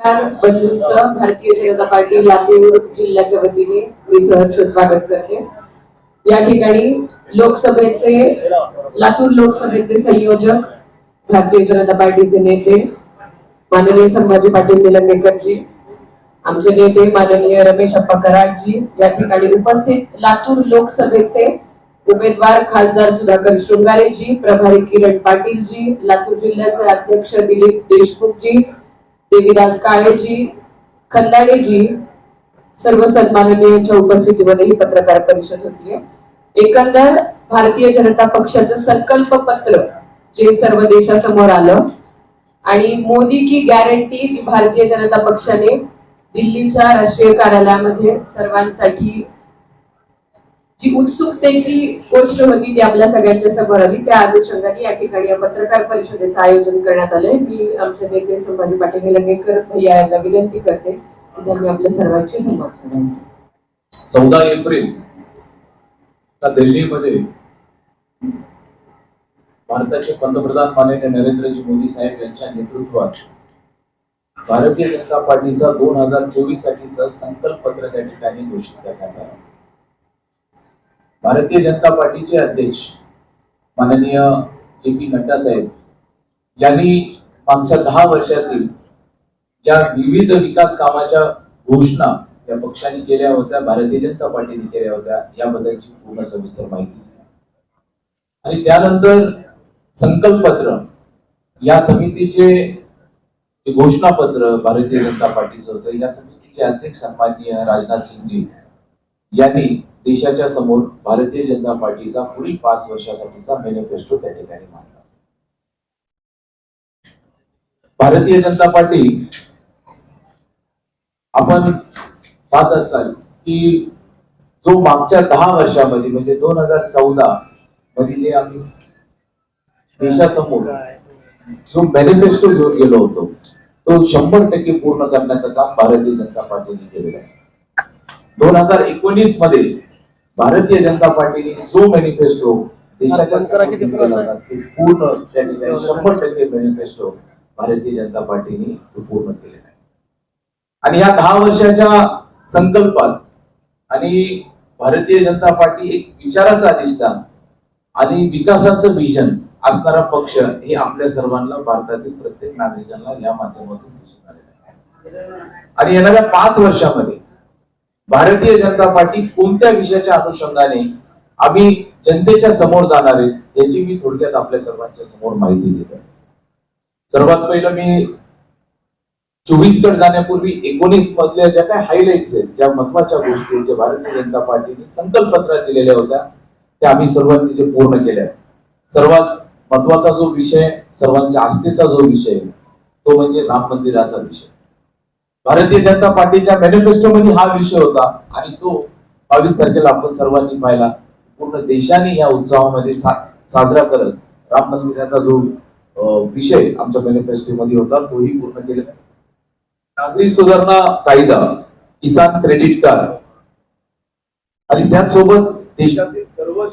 बंधूंचं Bharatiya Janata party Latur जिल्ह्याच्या वतीने मी सहर्ष स्वागत करते. या ठिकाणी लोकसभेचे लातूर लोकसभेचे संयोजक भारतीय जनता पार्टीचे नेते माननीय संभाजी पाटील निलंगेकरजी आमचे नेते माननीय रमेश अप्पा कराडजी या ठिकाणी उपस्थित लातूर लोकसभेचे उमेदवार खासदार सुधाकर शृंगारेजी प्रभारी किरण पाटीलजी लातूर जिल्ह्याचे अध्यक्ष दिलीप देशमुखजी देवीदास काळेजी खंदाडेजी सर्व सन्माननीयांच्या उपस्थितीमध्ये ही पत्रकार परिषद होतीये एकंदर भारतीय जनता पक्षाचं संकल्प पत्र जे सर्व देशासमोर आलं आणि मोदी की गॅरंटी जी भारतीय जनता पक्षाने दिल्लीच्या राष्ट्रीय कार्यालयामध्ये सर्वांसाठी जी उत्सुकतेची गोष्ट होती ती आपल्या सगळ्यांच्या समोर आली. त्या अनुषंगाने या ठिकाणी या पत्रकार परिषदेचं आयोजन करण्यात आलंय. मी आमचे नेते संभाजी पाटील निलंगेकर भैया यांना विनंती करते की त्यांनी आपल्या सर्वांची संवाद साधावा चौदा एप्रिल दिल्लीमध्ये भारताचे पंतप्रधान माननीय नरेंद्रजी मोदी साहेब यांच्या नेतृत्वात भारतीय जनता पार्टीचा दोन हजार चोवीस साठीचा संकल्प पत्र त्या ठिकाणी घोषित करण्यात आला. भारतीय जनता पार्टीचे अध्यक्ष माननीय जे पी नड्डा साहेब यांनी मागच्या दहा वर्षातील ज्या विविध विकास कामाच्या घोषणा या पक्षाने केल्या होत्या भारतीय जनता पार्टीने केल्या होत्या याबद्दलची पूर्ण सविस्तर माहिती दिली. आणि त्यानंतर संकल्प पत्र या समितीचे घोषणापत्र भारतीय जनता पार्टीचं होतं या समितीचे अध्यक्ष सन्माननीय राजनाथ सिंगजी यांनी देशाच्या समोर भारतीय जनता पार्टीचा पुढील पाच वर्षासाठीचा मॅनिफेस्टो त्या ठिकाणी मांडला. भारतीय जनता पार्टी आपण पाहत असाल की जो मागच्या दहा वर्षामध्ये म्हणजे दोन हजार चौदा मध्ये जे आम्ही देशासमोर जो मॅनिफेस्टो घेऊन गेलो होतो तो शंभर टक्के पूर्ण करण्याचं काम भारतीय जनता पार्टीने केलेलं आहे. दोन हजार एकोणीसमध्ये भारतीय जनता पार्टीने जो मॅनिफेस्टो देशाच्या पूर्ण त्या ठिकाणी शंभर टक्के मॅनिफेस्टो भारतीय जनता पार्टीने तो पूर्ण केलेला आहे. आणि या दहा वर्षाच्या संकल्पात आणि भारतीय जनता पार्टी एक विचाराचं अधिष्ठान आणि विकासाचं विजन असणारा पक्ष हे आपल्या सर्वांना भारतातील प्रत्येक नागरिकांना या माध्यमातून दिसून आलेलं आहे. आणि येणाऱ्या पाच वर्षामध्ये भारतीय जनता पार्टी कोणत्या विषयाच्या अनुषंगाने आम्ही जनतेच्या समोर जाणार आहे याची मी थोडक्यात आपल्या सर्वांच्या समोर माहिती देतो. सर्वात पहिलं मी चोवीसकडे जाण्यापूर्वी एकोणीस मधल्या ज्या काही हायलाइट्स आहेत ज्या महत्त्वाच्या गोष्टी आहेत, ज्या भारतीय जनता पार्टीने संकल्पपत्रात दिलेल्या होत्या त्या आम्ही सर्वांनी जे पूर्ण केल्या. सर्वात महत्त्वाचा जो विषय सर्वांच्या आस्थेचा जो विषय तो म्हणजे राम मंदिराचा विषय. भारतीय जनता पार्टीच्या मॅनिफेस्टो मध्ये हा विषय होता आणि तो बावीस तारखेला आपण सर्वांनी पाहिला. पूर्ण देशाने या उत्सवामध्ये सा- साजरा करत राम मंदिराचा जो विषय आमच्या मॅनिफेस्टो मध्ये होता तोही पूर्ण केलेला नागरी सुधारणा कायदा किसान क्रेडिट कार्ड आणि त्याचसोबत देशातील सर्व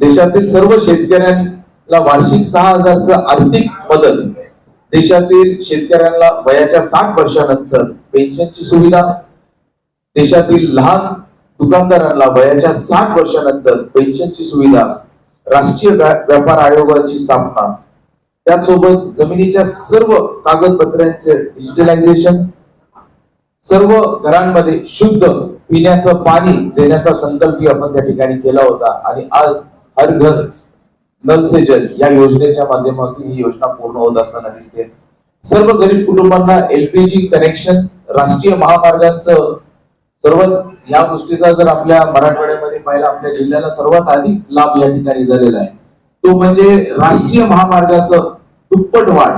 देशातील सर्व शेतकऱ्यांना वार्षिक सहा हजारचा आर्थिक मदत देशातील शेतकऱ्यांना वयाच्या साठ वर्षानंतर पेन्शनची सुविधा देशातील लहान दुकानदारांना वयाच्या साठ वर्षानंतर पेन्शनची सुविधा राष्ट्रीय व्यापार आयोगाची स्थापना त्यासोबत जमिनीच्या सर्व कागदपत्रांचे डिजिटलायझेशन सर्व घरांमध्ये शुद्ध पिण्याचं पाणी देण्याचा संकल्प आपण त्या ठिकाणी केला होता आणि आज हर घर नल से जल या योजनेच्या माध्यमातून ही योजना पूर्ण होत असताना दिसते. सर्व गरीब कुटुंबांना एलपीजी कनेक्शन राष्ट्रीय महामार्गांचं सर्व या गोष्टीचा जर आपल्या मराठवाड्यामध्ये पाहिला आपल्या जिल्ह्याला सर्वात अधिक लाभ या ठिकाणी झालेला आहे. तो म्हणजे राष्ट्रीय महामार्गाचं दुप्पट वाढ.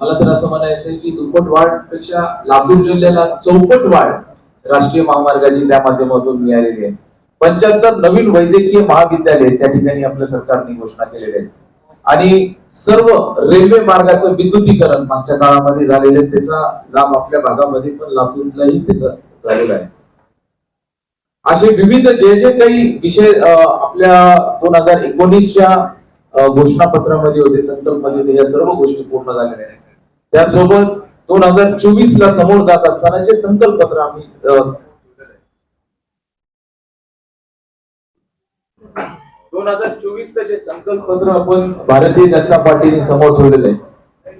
मला तर असं म्हणायचंय की दुप्पट वाढपेक्षा लातूर जिल्ह्याला चौपट वाढ राष्ट्रीय महामार्गाची त्या माध्यमातून मिळालेली आहे. पंच्याहत्तर नवीन वैद्यकीय महाविद्यालय त्या ठिकाणी आपल्या सरकारने घोषणा केलेली आहे आणि सर्व रेल्वे मार्गाचं विद्युतीकरण मागच्या काळामध्ये झालेलं आहे. त्याचा लाभ आपल्या भागामध्ये पण लातूरलाही त्याचा झालेला आहे. असे विविध जे जे काही विषय आपल्या दोन हजार एकोणीसच्या घोषणापत्रामध्ये होते संकल्पमध्ये होते या सर्व गोष्टी पूर्ण झालेल्या आहेत. त्यासोबत दोन हजार चोवीस ला समोर जात असताना जे संकल्पत्र आम्ही दोन हजार चोवीस संकल्प पत्र आपण भारतीय जनता पार्टीने समोर ठेवलेलं आहे.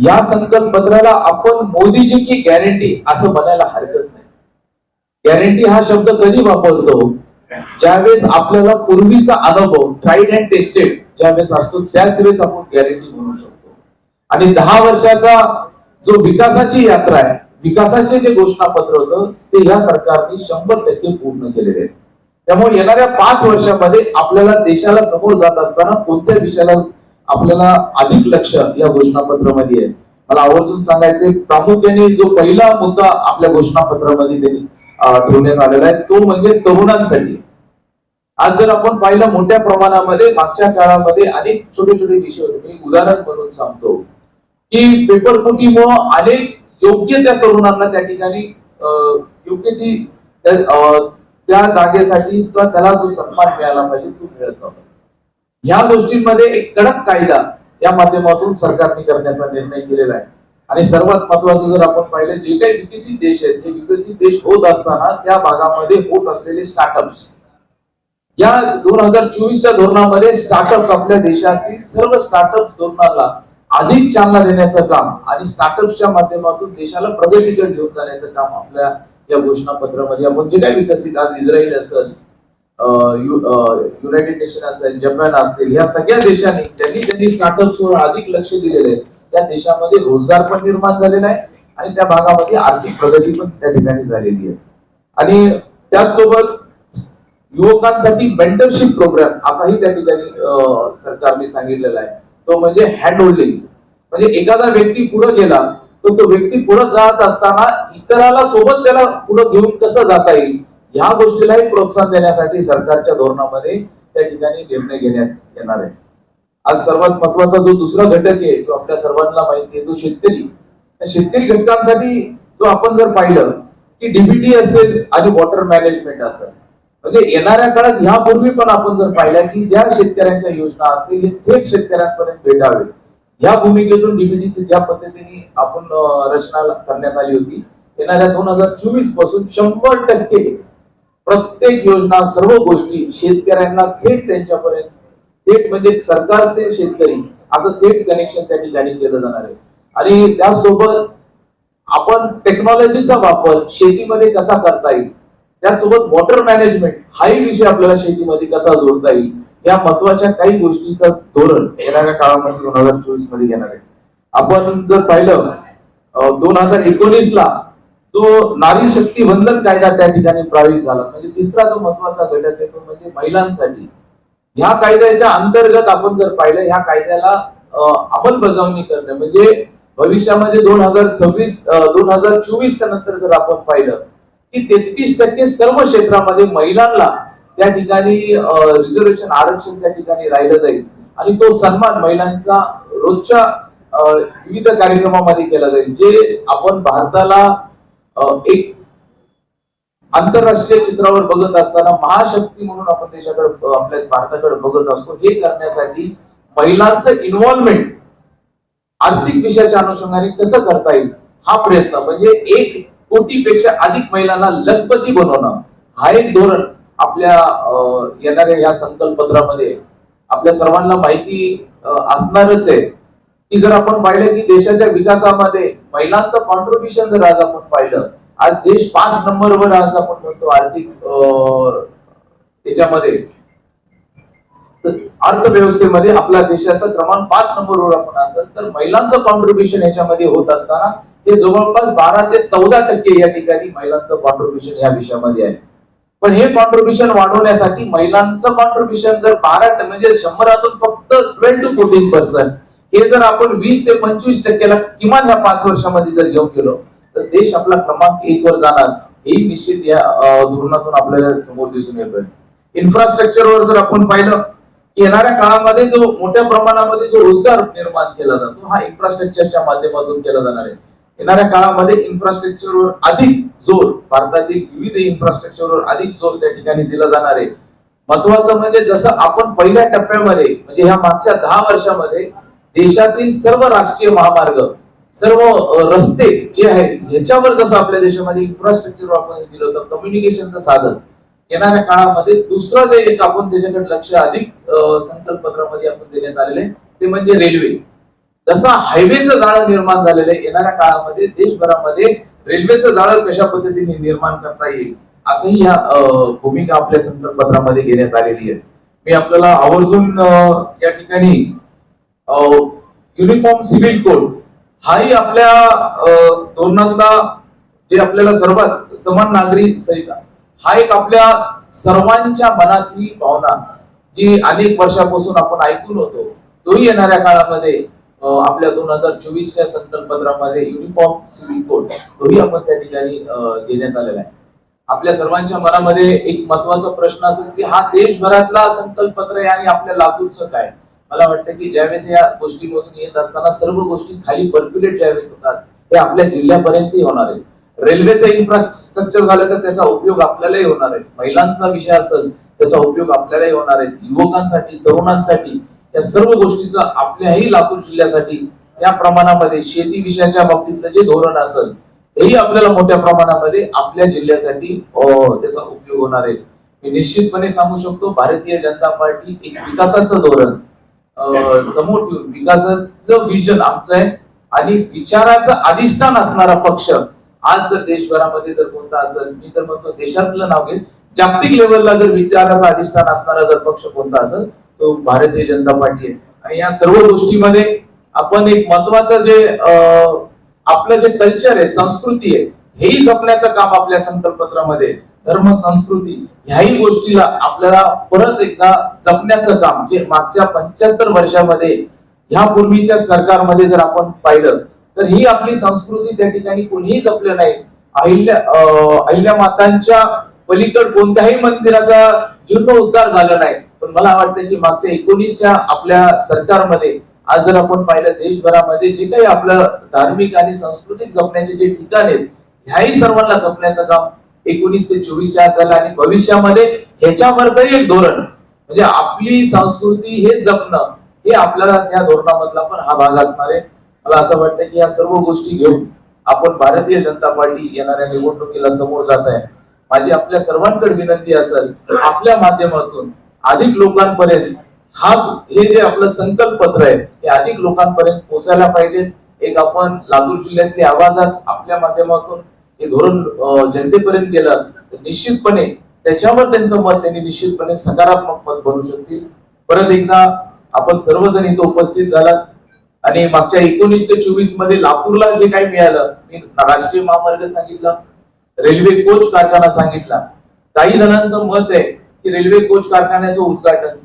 या संकल्पपत्राला आपण मोदीजी की गॅरंटी असं म्हणायला हरकत नाही. गॅरंटी हा शब्द कधी वापरतो? ज्यावेळेस आपल्याला पूर्वीचा अनुभव ट्राईड अँड टेस्टेड ज्यावेळेस असतो त्याच वेळेस आपण गॅरंटी म्हणू शकतो. आणि दहा वर्षाचा जो विकासाची यात्रा आहे विकासाचे जे घोषणापत्र होतं ते या सरकारने शंभर टक्के पूर्ण केलेले आहे त्यामुळे येणाऱ्या पाच वर्षामध्ये आपल्याला देशाला समोर जात असताना कोणत्या विषयाला आपल्याला अधिक लक्ष या घोषणापत्रामध्ये आहे? मला आवर्जून सांगायचे प्रामुख्याने जो पहिला मुद्दा आपल्या घोषणापत्रामध्ये त्यांनी ठेवण्यात आलेला आहे तो म्हणजे तरुणांसाठी. आज जर आपण पाहिलं मोठ्या प्रमाणामध्ये मागच्या काळामध्ये अनेक छोटे छोटे विषय होते. मी उदाहरण म्हणून सांगतो की पेपर फुटीमुळं अनेक योग्य त्या तरुणांना त्या ठिकाणी अं, योग्य ती त्या जागेसाठी त्याला जो सन्मान मिळाला पाहिजे तो मिळत नव्हता. या गोष्टींमध्ये एक कडक कायदा या माध्यमातून सरकारने करण्याचा निर्णय केलेला आहे. आणि सर्वात महत्वाचं जर आपण पाहिलं जे काही विकसित देश आहेत ते विकसित देश होत असताना त्या भागामध्ये होत असलेले स्टार्टअप्स या दोन हजार चोवीसच्या धोरणामध्ये स्टार्टअप्स आपल्या देशातील सर्व स्टार्टअप धोरणाला अधिक चालना देण्याचं काम आणि स्टार्टअप्सच्या माध्यमातून देशाला प्रगतीकडे घेऊन जाण्याचं काम आपल्या या घोषणापत्रामध्ये. आपण जे काही विकसित आज इस्रायल असेल युनायटेड नेशन असेल जपान असतील ह्या सगळ्या देशांनी ज्यांनी त्यांनी स्टार्टअप्सवर अधिक लक्ष दिलेले आहे. त्या देशामध्ये रोजगार पण निर्माण झालेला आहे आणि त्या भागामध्ये आर्थिक प्रगती पण त्या ठिकाणी झालेली आहे. आणि त्याचसोबत युवकांसाठी मेंटरशिप प्रोग्राम असाही त्या ठिकाणी सरकारने सांगितलेला आहे. तो म्हणजे हँड होल्डिंग म्हणजे एखादा व्यक्ती पुढे गेला तर तो व्यक्ती पुढे जात असताना इतराला सोबत त्याला पुढे घेऊन कसं जाता येईल? ह्या गोष्टीलाही प्रोत्साहन देण्यासाठी सरकारच्या धोरणामध्ये त्या ठिकाणी निर्णय घेण्यात येणार आहे. आज सर्वात महत्त्वाचा जो दुसरा घटक आहे जो आपल्या सर्वांना माहिती आहे तो शेतकरी. त्या शेतकरी घटकांसाठी जो आपण जर पाहिलं की डीबीटी असेल आणि वॉटर मॅनेजमेंट असेल. म्हणजे येणाऱ्या काळात ह्यापूर्वी पण आपण जर पाहिलं की ज्या शेतकऱ्यांच्या योजना असतील हे थेट शेतकऱ्यांपर्यंत भेटावे. या भूमिकेतून डीबीटीची ज्या पद्धतीने आपण रचना करण्यात आली होती येणाऱ्या दोन हजार चोवीसपासून शंभर टक्के प्रत्येक योजना सर्व गोष्टी शेतकऱ्यांना थेट त्यांच्यापर्यंत थेट म्हणजे सरकार ते शेतकरी असं थेट कनेक्शन त्या ठिकाणी केलं जाणार आहे. आणि त्यासोबत आपण टेक्नॉलॉजीचा वापर शेतीमध्ये कसा करता येईल त्यासोबत वॉटर मॅनेजमेंट हाही विषय आपल्याला शेतीमध्ये कसा जोडता येईल या महत्त्वाच्या काही गोष्टीचं धोरण येणाऱ्या काळामध्ये दोन हजार चोवीसमध्ये घेणार आहे. आपण जर पाहिलं दोन हजार एकोणीस ला जो नारी शक्ती बंधन कायदा त्या ठिकाणी प्रभावित झाला म्हणजे तिसरा जो महत्त्वाचा घटक आहे तो म्हणजे महिलांसाठी. ह्या कायद्याच्या अंतर्गत आपण जर पाहिलं ह्या कायद्याला अंमलबजावणी करणे म्हणजे भविष्यामध्ये दोन हजार सव्वीस दोन हजार चोवीसच्या नंतर जर आपण पाहिलं की तेहतीस टक्के सर्व क्षेत्रामध्ये महिलांना त्या ठिकाणी रिझर्वेशन आरक्षण त्या ठिकाणी राहिलं जाईल. आणि तो सन्मान महिलांचा रोजच्या अं, विविध कार्यक्रमामध्ये केला जाईल जे आपण भारताला एक आंतरराष्ट्रीय चित्रावर बघत असताना महाशक्ती म्हणून आपण देशाकडे आपल्या भारताकडे बघत असतो. हे करण्यासाठी महिलांचं इन्व्हॉल्वमेंट आर्थिक विषयाच्या अनुषंगाने कसं करता येईल हा प्रयत्न. म्हणजे एक कोटीपेक्षा अधिक महिलांना लखपती बनवणं हा एक धोरण. आपल्या येणाऱ्या या संकल्पपत्रामध्ये आपल्या सर्वांना माहिती असणारच आहे. की जर आपण पाहिलं की देशाच्या विकासामध्ये महिलांचं कॉन्ट्रीब्युशन जर आज आपण पाहिलं आज देश पाच नंबरवर आज आपण म्हणतो आर्थिक त्याच्यामध्ये याच्यामध्ये अर्थव्यवस्थेमध्ये आपल्या देशाचं क्रमांक पाच नंबरवर आपण असेल तर महिलांचं कॉन्ट्रीब्युशन याच्यामध्ये होत असताना हे जवळपास बारा ते चौदा टक्के या ठिकाणी महिलांचं कॉन्ट्रीब्युशन या विषयामध्ये आहे. पण हे कॉन्ट्रीब्युशन वाढवण्यासाठी महिलांचं कॉन्ट्रीब्युशन जर बारा म्हणजे शंभरातून फक्त ट्वेल्व टू फोर्टीन पर्सेंट हे जर आपण वीस ते पंचवीस टक्क्याला किमान ह्या पाच वर्षामध्ये जर घेऊन गेलो तर देश आपला क्रमांक एक वर जाणार. हे निश्चित या धोरणातून आपल्याला समोर दिसून येतोय. इन्फ्रास्ट्रक्चरवर जर आपण पाहिलं येणाऱ्या काळामध्ये जो मोठ्या प्रमाणामध्ये जो रोजगार निर्माण केला जातो हा इन्फ्रास्ट्रक्चरच्या माध्यमातून केला जाणार आहे. येणाऱ्या काळामध्ये इन्फ्रास्ट्रक्चरवर अधिक जोर भारतातील विविध इन्फ्रास्ट्रक्चरवर अधिक जोर त्या ठिकाणी दिला जाणार आहे. महत्वाचं म्हणजे जसं आपण पहिल्या टप्प्यामध्ये म्हणजे ह्या मागच्या दहा वर्षामध्ये देशातील सर्व राष्ट्रीय महामार्ग सर्व रस्ते जे आहेत ह्याच्यावर जसं आपल्या देशामध्ये इन्फ्रास्ट्रक्चर आपण दिलं होतं कम्युनिकेशनचं साधन येणाऱ्या काळामध्ये दुसरं जे एक आपण त्याच्याकडे लक्ष अधिक संकल्पत्रामध्ये आपण देण्यात आलेले आहे, ते म्हणजे रेल्वे जसं हायवेचं जाळं निर्माण झालेलं आहे येणाऱ्या काळामध्ये देशभरामध्ये रेल्वेचं जाळं कशा पद्धतीने निर्माण करता येईल असंही या भूमिका आपल्या संकल्पपत्रामध्ये घेण्यात आलेली आहे. मी आपल्याला आवर्जून या ठिकाणी युनिफॉर्म सिव्हिल कोड हाही आपल्या अ, धोरणातला जे आपल्याला सर्वात समान नागरी संहिता हा एक आपल्या सर्वांच्या मनातली भावना जी अनेक वर्षापासून आपण ऐकून होतो तोही येणाऱ्या काळामध्ये आपल्या दोन हजार चोवीसच्या संकल्पपत्रामध्ये युनिफॉर्म सिव्हिल कोड तोही आपण त्या ठिकाणी देण्यात घेण्यात आलेला आहे. आपल्या सर्वांच्या मनामध्ये एक महत्त्वाचा प्रश्न असेल की हा देशभरातला संकल्पपत्र आहे आणि आपल्या लातूरचं काय? मला वाटतं की ज्यावेळेस या गोष्टीमधून येत असताना सर्व गोष्टी खाली पर्क्युलेट ज्यावेळेस होतात ते आपल्या जिल्ह्यापर्यंतही होणार आहे रेल्वेचं इन्फ्रास्ट्रक्चर झालं तर त्याचा उपयोग आपल्यालाही होणार आहे. महिलांचा विषय असेल त्याचा उपयोग आपल्यालाही होणार आहे. युवकांसाठी तरुणांसाठी या सर्व गोष्टीचा आपल्याही लातूर जिल्ह्यासाठी या प्रमाणामध्ये शेती विषयाच्या बाबतीतलं जे धोरण असेल हेही आपल्याला मोठ्या प्रमाणामध्ये आपल्या जिल्ह्यासाठी त्याचा उपयोग होणार आहे. मी निश्चितपणे सांगू शकतो भारतीय जनता पार्टी एक विकासाचं धोरण समोर ठेवून विकासाचं विजन आमचं आहे आणि विचाराचं अधिष्ठान असणारा पक्ष आज जर देशभरामध्ये जर कोणता असेल मी तर म्हणतो देशातलं नाव घेईल. जागतिक लेवलला जर विचाराचं अधिष्ठान असणारा जर पक्ष कोणता असेल तो भारतीय जनता पार्टी आहे. आणि या सर्व गोष्टीमध्ये आपण एक महत्वाचं जे अं, आपलं जे कल्चर आहे संस्कृती आहे हेही जपण्याचं काम आपल्या संकल्पपत्रामध्ये धर्म संस्कृती ह्याही गोष्टीला आपल्याला परत एकदा जपण्याचं काम जे मागच्या पंच्याहत्तर वर्षामध्ये ह्या पूर्वीच्या सरकारमध्ये जर आपण पाहिलं तर ही आपली संस्कृती त्या ठिकाणी कोणीही जपलं नाही. अहिल्या अं, अहिल्या मातांच्या पलीकड कोणत्याही मंदिराचा जीर्णोद्धार झाला नाही. पण मला वाटतं की मागच्या एकोणीसच्या आपल्या सरकारमध्ये आज जर आपण पाहिलं देशभरामध्ये जे काही आपलं धार्मिक आणि सांस्कृतिक जपण्याचे जे ठिकाण आहेत ह्याही सर्वांना जपण्याचं काम एकोणीस ते चोवीसच्या आत झालं आणि भविष्यामध्ये ह्याच्यावरचंही एक धोरण म्हणजे आपली संस्कृती हे जपणं हे आपल्याला त्या धोरणामधला पण हा भाग असणार आहे. मला असं वाटतं की या सर्व गोष्टी घेऊन आपण भारतीय जनता पार्टी येणाऱ्या निवडणुकीला समोर जात आहे. माझी आपल्या सर्वांकडे विनंती असेल आपल्या माध्यमातून अधिक लोकांपर्यंत हा हे जे आपलं संकल्प पत्र आहे हे अधिक लोकांपर्यंत पोहोचायला पाहिजे. एक आपण लातूर जिल्ह्यातल्या आवाजात आपल्या माध्यमातून हे धोरण जनतेपर्यंत गेलं तर निश्चितपणे त्याच्यावर त्यांचं मत त्यांनी निश्चितपणे सकारात्मक मत बनवू शकतील. परत एकदा आपण सर्वजण इथं उपस्थित झालात आणि मागच्या एकोणीस ते चोवीसमध्ये लातूरला जे काही मिळालं मी राष्ट्रीय महामार्ग सांगितलं रेल्वे कोच कारखाना सांगितला. काही जणांचं मत आहे की रेल्वे कोच कारखान्याचं उद्घाटन.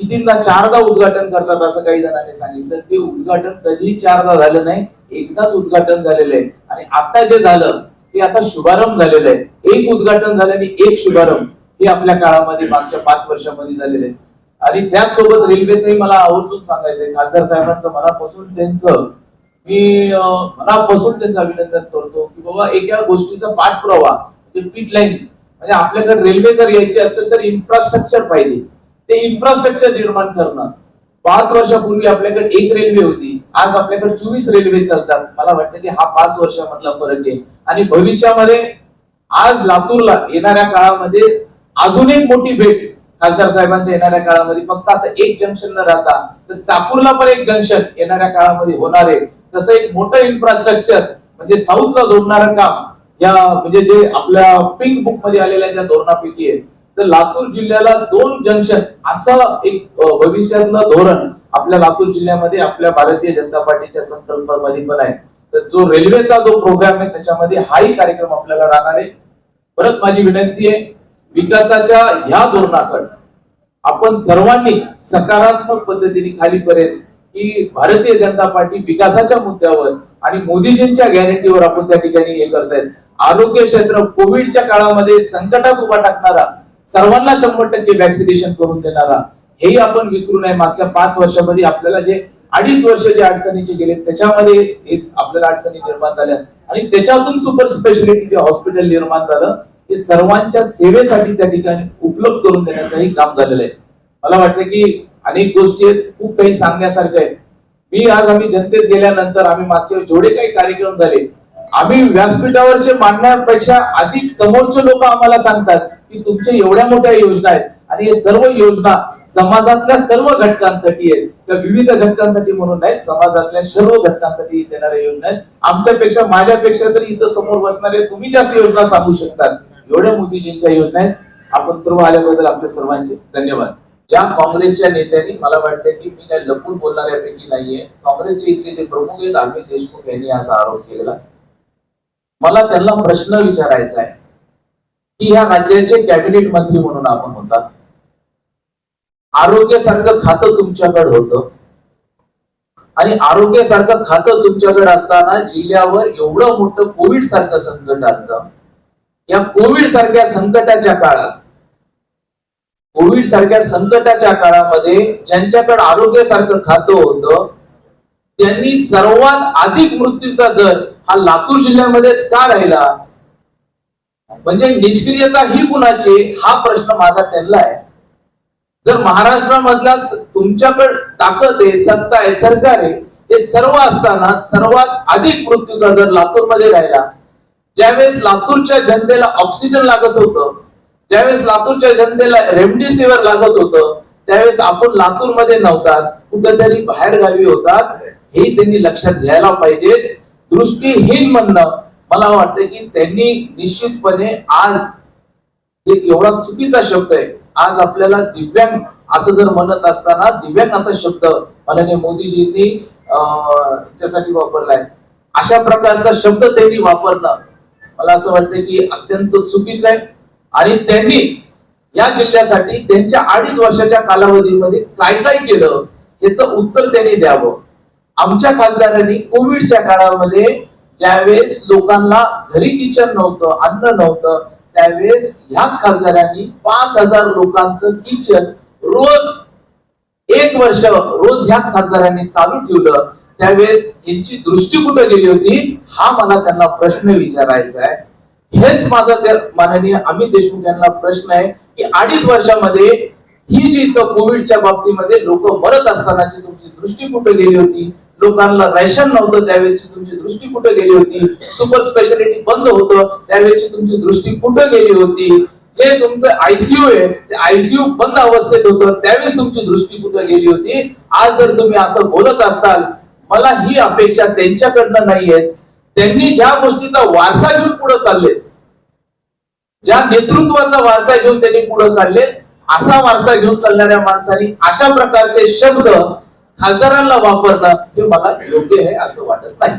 कितींदा चारदा उद्घाटन करतात असं काही जणांनी सांगितलं. ते उद्घाटन कधी चारदा झालं नाही एकदाच उद्घाटन झालेलं आहे. आणि आता जे झालं ते आता शुभारंभ झालेलं आहे. एक उद्घाटन झालं आणि एक शुभारंभ हे आपल्या काळामध्ये मागच्या पाच वर्षामध्ये झालेलं आहे. आणि त्याचसोबत रेल्वेचंही मला आवर्जून सांगायचंय. खासदार साहेबांचं मनापासून त्यांचं मी मनापासून त्यांचं अभिनंदन करतो. की बाबा एका गोष्टीचा पाठपुरावा म्हणजे पीट लाईन म्हणजे आपल्याकडे रेल्वे जर यायची असेल तर इन्फ्रास्ट्रक्चर पाहिजे. ते इन्फ्रास्ट्रक्चर निर्माण करणं पाच वर्षापूर्वी आपल्याकडे एक रेल्वे होती. आज आपल्याकडे चोवीस रेल्वे चालतात. मला वाटतं की हा पाच वर्षामधला फरक आहे. आणि भविष्यामध्ये आज लातूरला येणाऱ्या काळामध्ये अजून एक मोठी भेट खासदार साहेबांच्या येणाऱ्या काळामध्ये. फक्त आता एक जंक्शन न राहता तर चाकूरला पण एक जंक्शन येणाऱ्या काळामध्ये होणार आहे. तसं एक मोठं इन्फ्रास्ट्रक्चर म्हणजे साऊथला जोडणारं काम या म्हणजे जे आपल्या पिंक बुकमध्ये आलेल्या ज्या धोरणापैकी आहे तर लातूर जिल्ह्याला दोन जंक्शन असं एक भविष्यातलं धोरण आपल्या लातूर जिल्ह्यामध्ये आपल्या भारतीय जनता पार्टीच्या संकल्पामध्ये पण आहे. तर जो रेल्वेचा जो प्रोग्राम आहे त्याच्यामध्ये हाही कार्यक्रम आपल्याला राहणार आहे. परत माझी विनंती आहे विकासाच्या ह्या धोरणाकडे आपण सर्वांनी सकारात्मक पद्धतीने खाली खालीपर्यंत की भारतीय जनता पार्टी विकासाच्या मुद्द्यावर आणि मोदीजींच्या गॅरंटीवर आपण त्या ठिकाणी हे करतायत. आरोग्य क्षेत्र कोविडच्या काळामध्ये संकटात उभा टाकणारा सर्वांना शंभर टक्के व्हॅक्सिनेशन करून देणारा हेही आपण विसरू नये. मागच्या पाच वर्षामध्ये आपल्याला जे अडीच वर्ष जे अडचणीचे गेले त्याच्यामध्ये आपल्याला अडचणी निर्माण झाल्या. आणि त्याच्यातून सुपर स्पेशालिटी जे हॉस्पिटल निर्माण झालं ते सर्वांच्या सेवेसाठी त्या ठिकाणी उपलब्ध करून देण्याचंही काम झालेलं आहे. मला वाटतं की अनेक गोष्टी आहेत खूप काही सांगण्यासारखं आहे. मी आज आम्ही जनतेत गेल्यानंतर आम्ही मागचे जेवढे काही कार्यक्रम झाले. आम्ही व्यासपीठावरचे मांडण्यापेक्षा अधिक समोरचे लोक आम्हाला सांगतात की तुमच्या एवढ्या मोठ्या योजना आहेत आणि हे सर्व योजना समाजातल्या सर्व घटकांसाठी आहेत. त्या विविध घटकांसाठी म्हणून नाहीत समाजातल्या सर्व घटकांसाठी येणाऱ्या योजना आहेत. आमच्यापेक्षा माझ्यापेक्षा तरी इथं समोर बसणारे तुम्ही जास्त योजना सांगू शकतात. एवढ्या मोदीजींच्या योजना आहेत. आपण सर्व आल्याबद्दल आपल्या सर्वांचे धन्यवाद. ज्या काँग्रेसच्या नेत्यांनी मला वाटतं की मी काही लपून बोलणाऱ्यापैकी नाहीये. काँग्रेसचे इथले जे प्रमुख आहेत अमित देशमुख यांनी असा आरोप केलेला. मला त्यांना प्रश्न विचारायचा आहे. की ह्या राज्याचे कॅबिनेट मंत्री म्हणून आपण होता. आरोग्यासारखं खातं तुमच्याकडे होतं. आणि आरोग्यासारखं खातं तुमच्याकडे असताना जिल्ह्यावर एवढं मोठं कोविड सारखं संकट आलं या कोविड सारख्या संकटाच्या काळात कोविड सारख्या संकटाच्या काळामध्ये ज्यांच्याकडे आरोग्यासारखं खातं होतं त्यांनी सर्वात अधिक मृत्यूचा दर हा लातूर जिल्ह्यामध्येच का राहिला? म्हणजे निष्क्रियता ही कुणाची? हा प्रश्न माझा त्यांना आहे. जर महाराष्ट्रामधला तुमच्याकडे ताकद आहे सत्ता आहे सरकार आहे हे सर्व असताना सर्वात अधिक मृत्यूचा दर लातूरमध्ये राहिला. ज्यावेळेस लातूरच्या जनतेला ऑक्सिजन लागत होतं ज्यावेळेस लातूरच्या जनतेला रेमडेसिवीर लागत होतं त्यावेळेस आपण लातूरमध्ये नव्हतात कुठेतरी बाहेर गावी होतात. हे त्यांनी लक्षात घ्यायला पाहिजे. दृष्टीहीन म्हणणं मला वाटतं की त्यांनी निश्चितपणे आज एक एवढा चुकीचा शब्द आहे. आज आपल्याला दिव्यांग असं जर म्हणत असताना दिव्यांग असा शब्द माननीय मोदीजींनी अं, त्याच्यासाठी वापरलाय. अशा प्रकारचा शब्द त्यांनी वापरणं मला असं वाटतं की अत्यंत चुकीचं आहे. आणि त्यांनी या जिल्ह्यासाठी त्यांच्या अडीच वर्षाच्या कालावधीमध्ये काय काय केलं याचं उत्तर त्यांनी द्यावं. आमच्या खासदारांनी कोविडच्या काळामध्ये ज्यावेळेस लोकांना घरी किचन नव्हतं अन्न नव्हतं त्यावेळेस ह्याच खासदारांनी पाच हजार लोकांचं किचन रोज एक वर्ष रोज ह्याच खासदारांनी चालू ठेवलं त्यावेळेस यांची दृष्टी कुठं गेली होती? हा मला त्यांना प्रश्न विचारायचा आहे. हेच माझा त्या माननीय अमित देशमुख यांना प्रश्न आहे की अडीच वर्षामध्ये ही जी इथं कोविडच्या बाबतीमध्ये लोक मरत असतानाची तुमची दृष्टी कुठे गेली होती? लोकांना रेशन नव्हतं त्यावेळेची तुमची दृष्टी कुठे गेली होती? सुपर स्पेशालिटी बंद होतं त्यावेळेची तुमची दृष्टी कुठे गेली होती? जे तुमचं आयसीयू आहे ते आयसीयू बंद अवस्थेत होतं त्यावेळेस तुमची दृष्टी कुठे गेली होती? आज जर तुम्ही असं बोलत असाल मला ही अपेक्षा त्यांच्याकडनं नाहीये त्यांनी ज्या गोष्टीचा वारसा घेऊन पुढे चालले ज्या नेतृत्वाचा वारसा घेऊन त्यांनी पुढे चालले असा वारसा घेऊन चालणाऱ्या माणसांनी अशा प्रकारचे शब्द खासदारांना वापरणं हे मला योग्य आहे असं वाटत नाही.